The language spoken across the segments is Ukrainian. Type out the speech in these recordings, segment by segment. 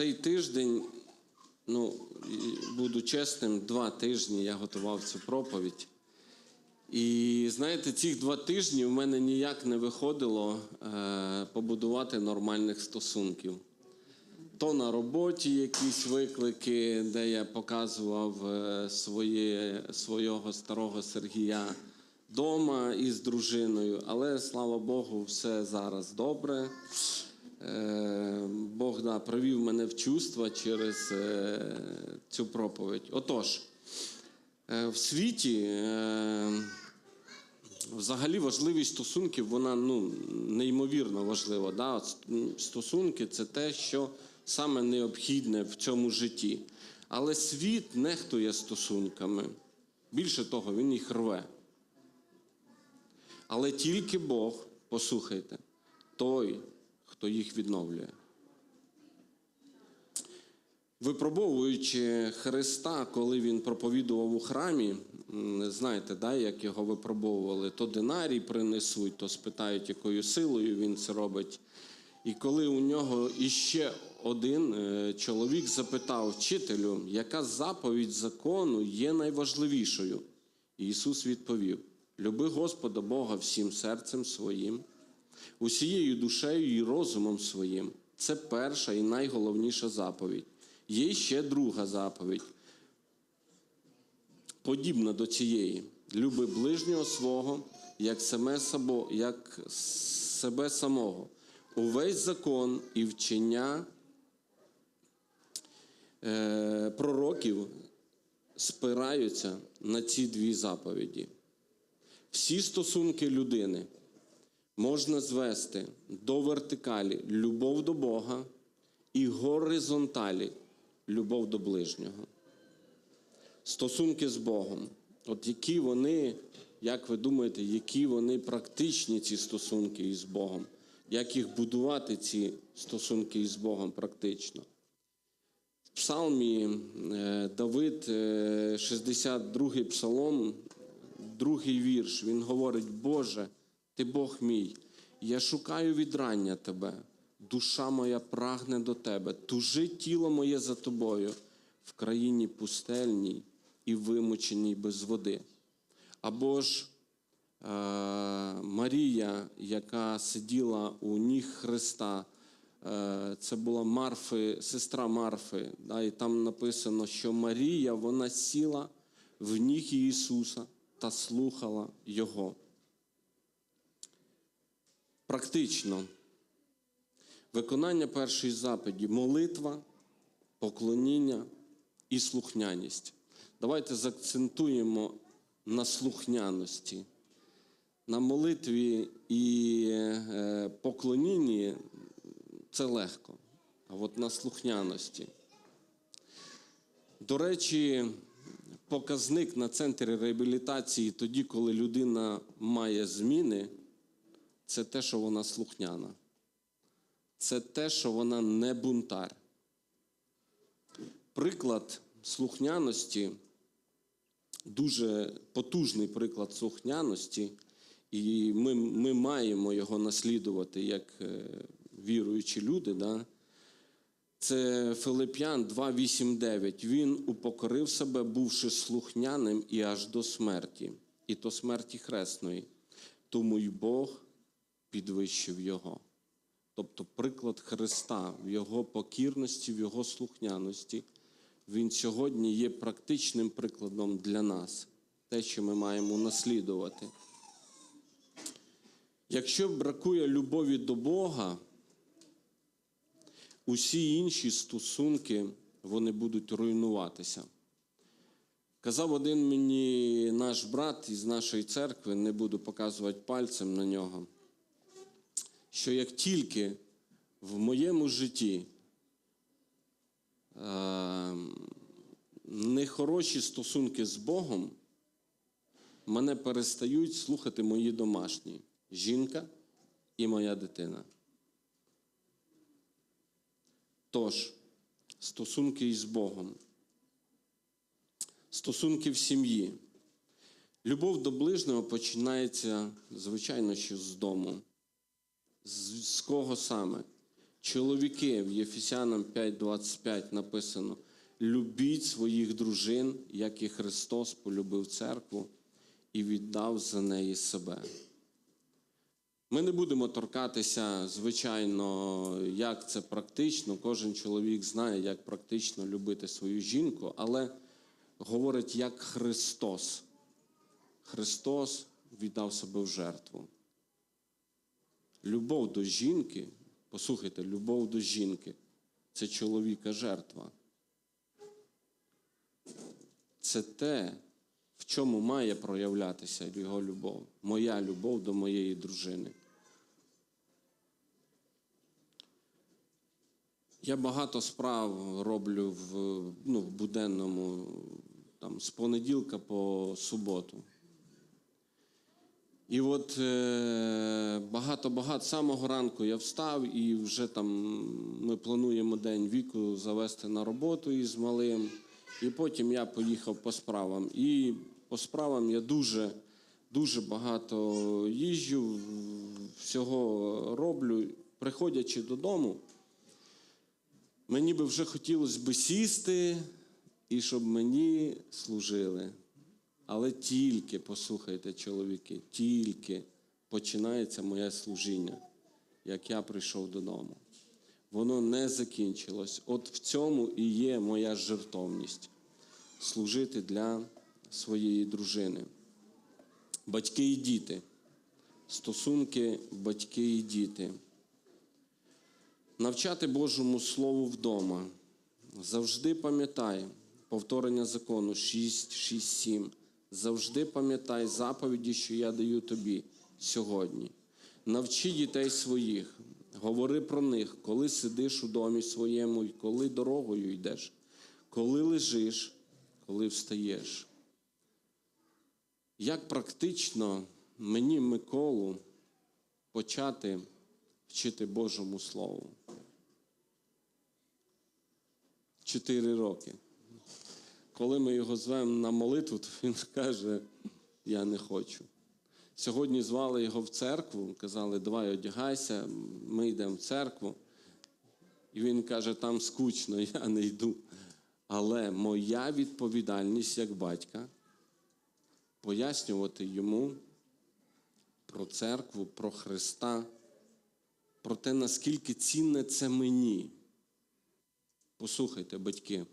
цей тиждень, ну, буду чесним, два тижні я готував цю проповідь. І знаєте, ці два тижні в мене ніяк не виходило е, побудувати нормальних стосунків. То на роботі якісь виклики, де я показував е, своє, свого старого Сергія вдома із дружиною, але слава Богу, все зараз добре. Е, Бог да, привів мене в чувства через е, цю проповідь. Отож, е, в світі взагалі важливість стосунків, вона ну, неймовірно важлива. Да? Стосунки це те, що саме необхідне в цьому житті. Але світ нехтує стосунками. Більше того, він їх рве. Але тільки Бог, послухайте, той, хто їх відновлює. Випробовуючи Христа, коли він проповідував у храмі, знаєте, да, як його випробовували, то динарій принесуть, то спитають, якою силою він це робить. І коли у нього іще один е, чоловік запитав вчителю, яка заповідь закону є найважливішою, Ісус відповів: Люби Господа Бога всім серцем своїм, усією душею і розумом своїм. Це перша і найголовніша заповідь. Є ще друга заповідь, подібна до цієї. Люби ближнього свого, як себе, сабо, як себе самого. Увесь закон і вчення е, пророків спираються на ці дві заповіді. Всі стосунки людини можна звести до вертикалі любов до Бога і горизонталі любов до ближнього. Стосунки з Богом. От які вони, як ви думаєте, які вони практичні ці стосунки із Богом? Як їх будувати, ці стосунки із Богом практично? В Псалмі е, Давид, е, 62-й псалом, другий вірш, він говорить: Боже, ти Бог мій, я шукаю відрання Тебе, душа моя прагне до Тебе, тужи тіло моє за тобою в країні пустельній і вимученій без води. Або ж е, Марія, яка сиділа у ніг Христа, е, це була Марфи, сестра Марфи, да, і там написано, що Марія вона сіла в ніг Ісуса та слухала Його. Практично виконання першої заповіді молитва, поклоніння і слухняність. Давайте заакцентуємо на слухняності. На молитві і е, поклонінні це легко, а от на слухняності. До речі, показник на центрі реабілітації тоді, коли людина має зміни, це те, що вона слухняна. Це те, що вона не бунтар. Приклад слухняності, дуже потужний приклад слухняності, і ми, ми маємо його наслідувати як е, віруючі люди. Да? Це Филип'ян 2,8,9. Він упокорив себе, бувши слухняним і аж до смерті, і то смерті хресної. Тому й Бог підвищив його. Тобто приклад Христа в Його покірності, в Його слухняності, Він сьогодні є практичним прикладом для нас, те, що ми маємо наслідувати. Якщо бракує любові до Бога, усі інші стосунки вони будуть руйнуватися. Казав один мені наш брат із нашої церкви, не буду показувати пальцем на нього, що як тільки в моєму житті е, нехороші стосунки з Богом, мене перестають слухати мої домашні жінка і моя дитина. Тож, стосунки із Богом, стосунки в сім'ї. Любов до ближнього починається, звичайно, що з дому. З, кого саме? Чоловіки в Єфесянам 5:25 написано: любіть своїх дружин, як і Христос полюбив церкву і віддав за неї себе. Ми не будемо торкатися, звичайно, як це практично. Кожен чоловік знає, як практично любити свою жінку, але говорить як Христос. Христос віддав себе в жертву. Любов до жінки, послухайте, любов до жінки це чоловіка жертва. Це те, в чому має проявлятися його любов, моя любов до моєї дружини. Я багато справ роблю в, ну, в буденному, там, з понеділка по суботу. І от е, багато-багато самого ранку я встав і вже там ми плануємо день віку завести на роботу із малим. І потім я поїхав по справам. І по справам я дуже, дуже багато їжджу, всього роблю. Приходячи додому, мені би вже хотілося би сісти і щоб мені служили. Але тільки, послухайте, чоловіки, тільки починається моє служіння, як я прийшов додому. Воно не закінчилось. От в цьому і є моя жертовність служити для своєї дружини. Батьки і діти. Стосунки батьки і діти. Навчати Божому Слову вдома. Завжди пам'ятай повторення закону 6, 6, 7. Завжди пам'ятай заповіді, що я даю тобі сьогодні. Навчи дітей своїх, говори про них, коли сидиш у домі своєму, і коли дорогою йдеш, коли лежиш, коли встаєш. Як практично мені, Миколу, почати вчити Божому Слову? Чотири роки. Коли ми його звемо на молитву, то він каже: Я не хочу. Сьогодні звали його в церкву, казали, давай одягайся, ми йдемо в церкву. І він каже, там скучно, я не йду. Але моя відповідальність як батька пояснювати йому про церкву, про Христа, про те, наскільки цінне це мені. Послухайте, батьки.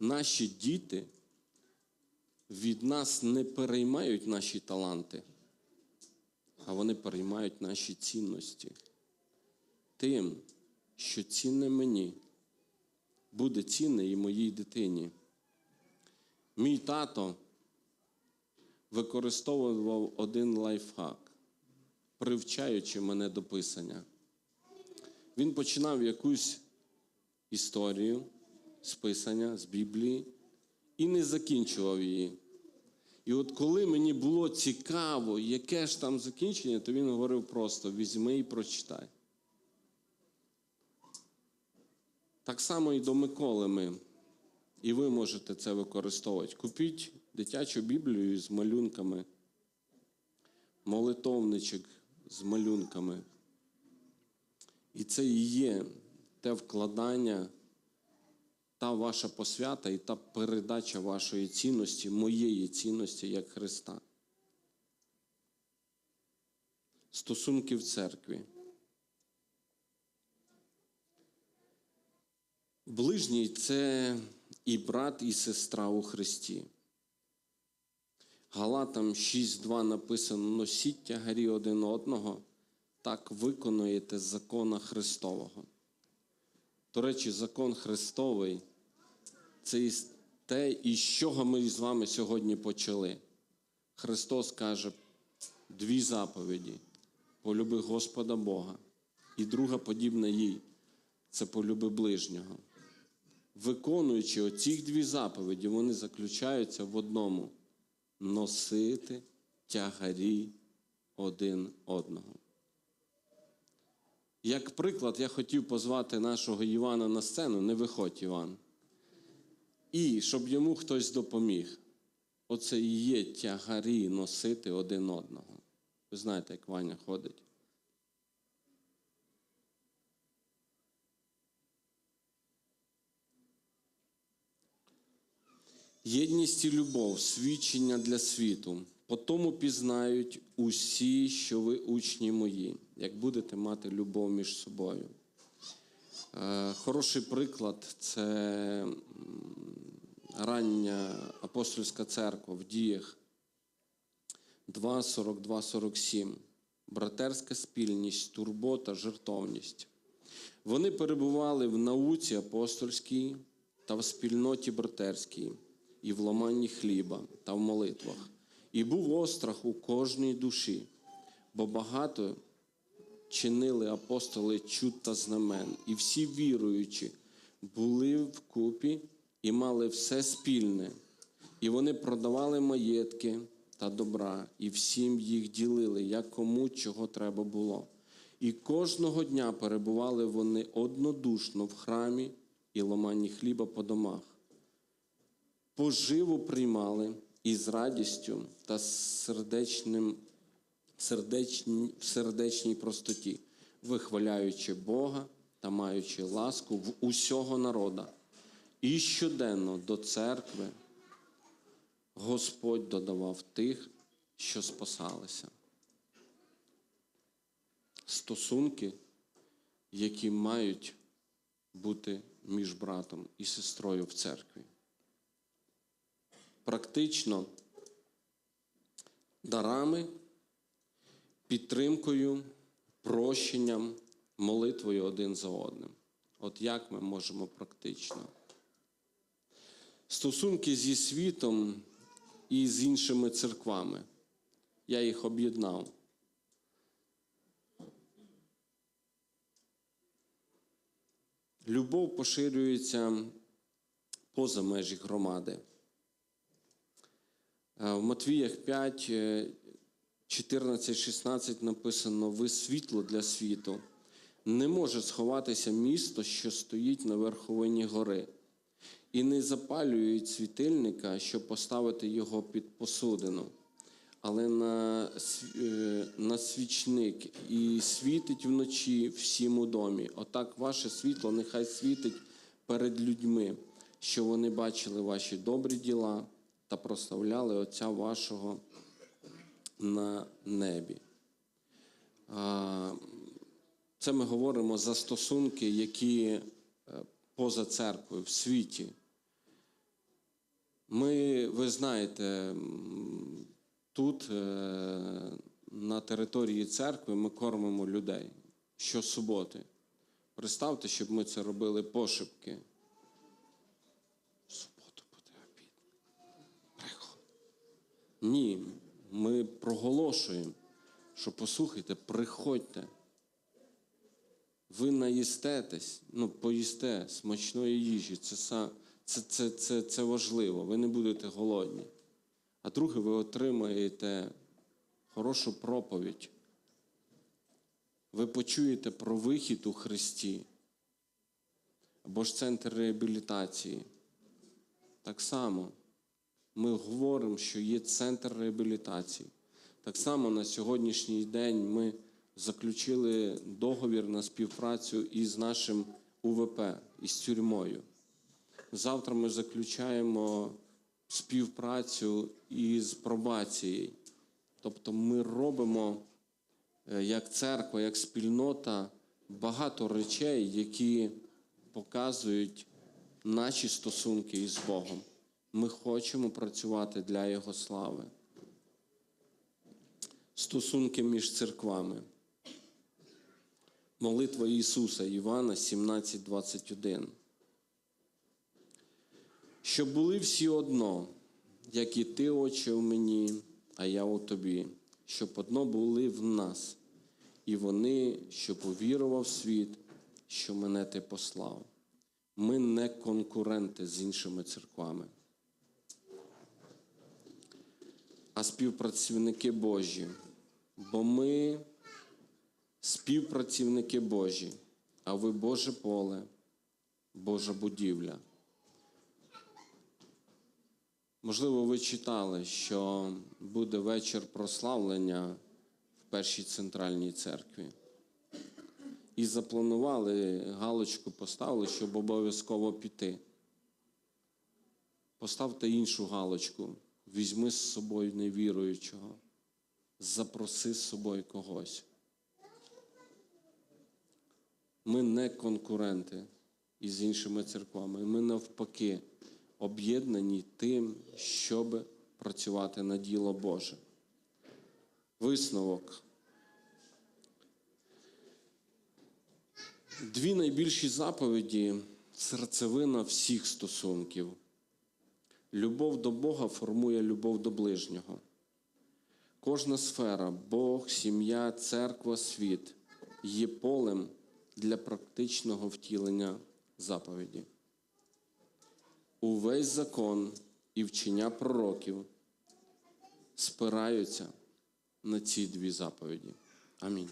Наші діти від нас не переймають наші таланти, а вони переймають наші цінності. Тим, що цінне мені, буде цінне і моїй дитині. Мій тато використовував один лайфхак, привчаючи мене до писання. Він починав якусь історію з писання, з Біблії і не закінчував її. І от коли мені було цікаво, яке ж там закінчення, то він говорив просто: візьми і прочитай. Так само і до Миколи ми. І ви можете це використовувати. Купіть дитячу Біблію з малюнками, молитовничок з малюнками. І це і є те вкладання, та ваша посвята і та передача вашої цінності, моєї цінності як Христа. Стосунки в церкві. Ближній це і брат, і сестра у Христі. Галатам 6.2 написано: носіть тягарі один одного, так виконуєте закона Христового. До речі, закон Христовий це те, із чого ми з вами сьогодні почали. Христос каже дві заповіді: полюби Господа Бога, і друга подібна їй це полюби ближнього. Виконуючи оці дві заповіді, вони заключаються в одному носити тягарі один одного. Як приклад, я хотів позвати нашого Івана на сцену, не виходь, Іван і щоб йому хтось допоміг. Оце і є тягарі носити один одного. Ви знаєте, як Ваня ходить. Єдність і любов, свідчення для світу. По тому пізнають усі, що ви учні мої, як будете мати любов між собою. Е, Хороший приклад це рання апостольська церква в діях 2, 42, 47. Братерська спільність, турбота, жертовність. Вони перебували в науці апостольській та в спільноті братерській, і в ламанні хліба та в молитвах. І був острах у кожній душі, бо багато чинили апостоли чуд та знамен, і всі віруючі були вкупі і мали все спільне, і вони продавали маєтки та добра, і всім їх ділили, як кому чого треба було. І кожного дня перебували вони однодушно в храмі і ламанні хліба по домах. Поживу приймали і з радістю та сердечним, в сердечній простоті, вихваляючи Бога та маючи ласку в усього народа. І щоденно до церкви Господь додавав тих, що спасалися. Стосунки, які мають бути між братом і сестрою в церкві. Практично дарами, підтримкою, прощенням, молитвою один за одним. От як ми можемо практично. Стосунки зі світом і з іншими церквами. Я їх об'єднав. Любов поширюється поза межі громади. Е, В Матвіях 5, 14, 16 написано: Ви світло для світу. Не може сховатися місто, що стоїть на верховині гори, і не запалюють світильника, щоб поставити його під посудину, але на, е, на свічник і світить вночі всім у домі. Отак ваше світло нехай світить перед людьми, що вони бачили ваші добрі діла та прославляли Отця вашого на небі. Це ми говоримо за стосунки, які е, поза церквою в світі. Ми, ви знаєте, тут е, на території церкви ми кормимо людей щосуботи. Представте, щоб ми це робили пошепки. В суботу буде обід. Приход. Ні, ми проголошуємо, що послухайте, приходьте. Ви наїстетесь, ну, поїсте смачної їжі. Це, це, це, це, це важливо. Ви не будете голодні. А друге, ви отримаєте хорошу проповідь. Ви почуєте про вихід у Христі. Або ж центр реабілітації. Так само ми говоримо, що є центр реабілітації. Так само на сьогоднішній день ми заключили договір на співпрацю із нашим УВП, із тюрмою. Завтра ми заключаємо співпрацю із пробацією. Тобто ми робимо е, як церква, як спільнота багато речей, які показують наші стосунки із Богом. Ми хочемо працювати для Його слави. Стосунки між церквами. Молитва Ісуса Івана 17:21. Щоб були всі одно, як і ти, Отче, в мені, а я у тобі, щоб одно були в нас, і вони, щоб увірував світ, що мене ти послав. Ми не конкуренти з іншими церквами, а співпрацівники Божі. Бо ми співпрацівники Божі, а ви Боже поле, Божа будівля. Можливо, ви читали, що буде вечір прославлення в першій центральній церкві. І запланували, галочку поставили, щоб обов'язково піти. Поставте іншу галочку. Візьми з собою невіруючого. Запроси з собою когось. Ми не конкуренти із іншими церквами. Ми навпаки об'єднані тим, щоб працювати на діло Боже. Висновок. Дві найбільші заповіді серцевина всіх стосунків. Любов до Бога формує любов до ближнього. Кожна сфера Бог, сім'я, церква, світ є полем для практичного втілення заповіді. Увесь закон і вчення пророків спираються на ці дві заповіді. Амінь.